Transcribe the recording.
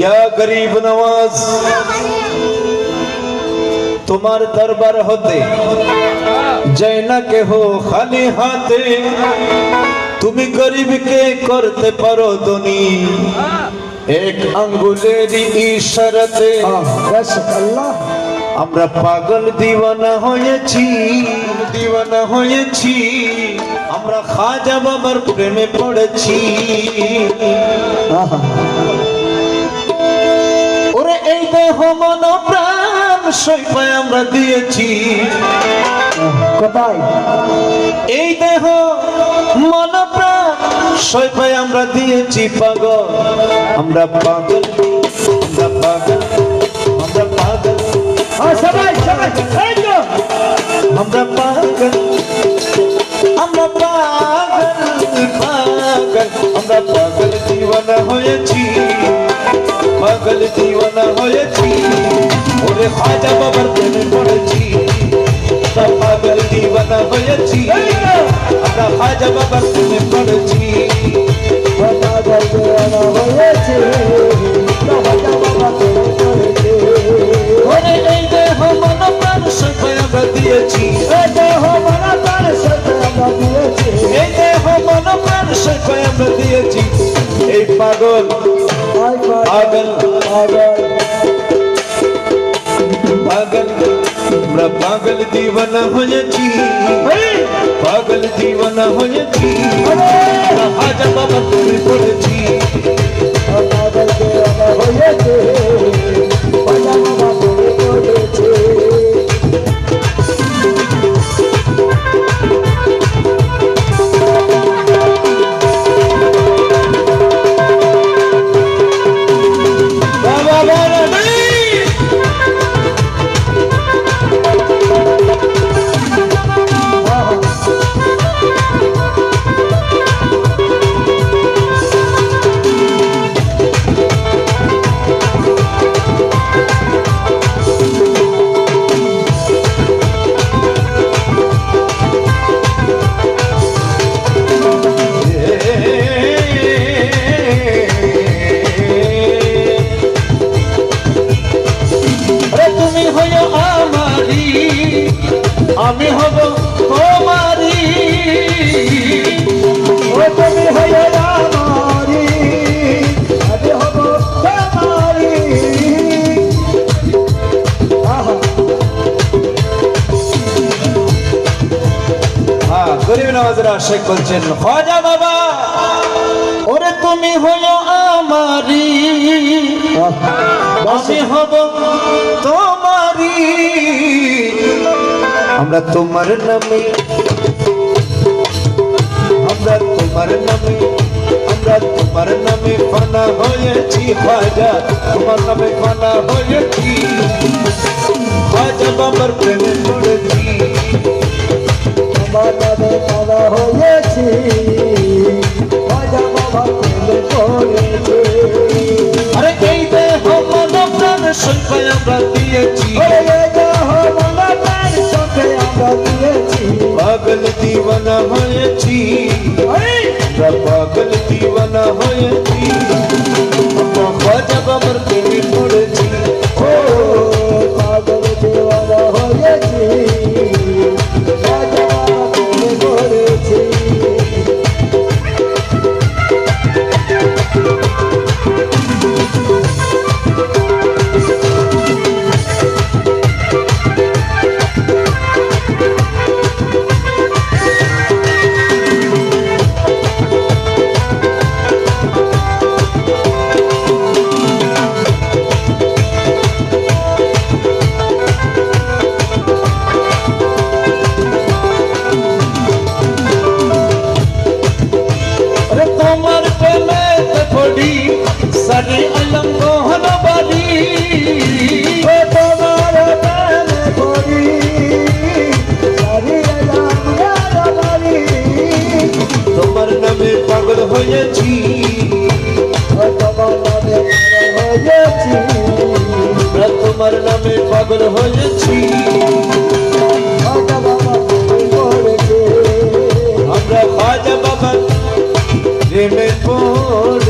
ইয়া গরিব নওয়াজ তোমার দরবার হতে যাই না কেহ খালি হাতে। তুমি গরিবকে করতে পারো ধনী। এক আঙ্গুলের ইশারাতে আমরা পাগল দিওয়ানা হয়েছি দিওয়ানা হয়েছি। আমরা খাজা বাবার প্রেমে পড়েছি। দেহ মন প্রাণ সৈপায় আমরা দিয়েছি। কোথায়? এই দেহ মন প্রাণ সৈপায় আমরা দিয়েছি পাগল। আমরা পাগল আমরা পাগল আমরা পাগল। সবাই সবাই আমরা পাগল। ওরে খাজা বাবার প্রেমে পড়েছি পাগল দিওয়ানা হয়েছি আমরা খাজা বাবার প্রেমে পড়েছি কথা বলতে না হয়েছে কথা বাবা করে করেছে ওরে এই দেহ মন প্রাণ সব আমরা দিয়েছি এই দেহ মনা আমরা দিয়েছি এই দেহ মন প্রাণ সব আমরা দিয়েছি এই পাগল আই পাগল পাগল পাগল আমরা পাগল দিওয়ানা হয়েছি পাগল দিওয়ানা হয়েছি আমরা হাজা বাবা তুমি পড়েছি কথা বলতে না হয়েছে কথা নওয়াজরা শেখ বলছেন, খাজা বাবা, ওরে তুমি হইও আমারি আমি হব তোমারি আমরা তোমার নামে, আমরা তোমার নামে, আমরা তোমার নামে ফানা হয়েছি, খাজা। তোমার নামে ফানা হয়েছি। হয়েছি। আরে এই দেহ মন প্রাণ সাথে আমরা দিয়েছি। পাগল দিওয়ানা হয়েছি। পাগল দিওয়ানা হয়েছি। হয়েছি। তোমার নামে হয়েছি তোমার নামে পাগল হয়েছি। আমরা খাজা বাবা প্রেমে পড়েছি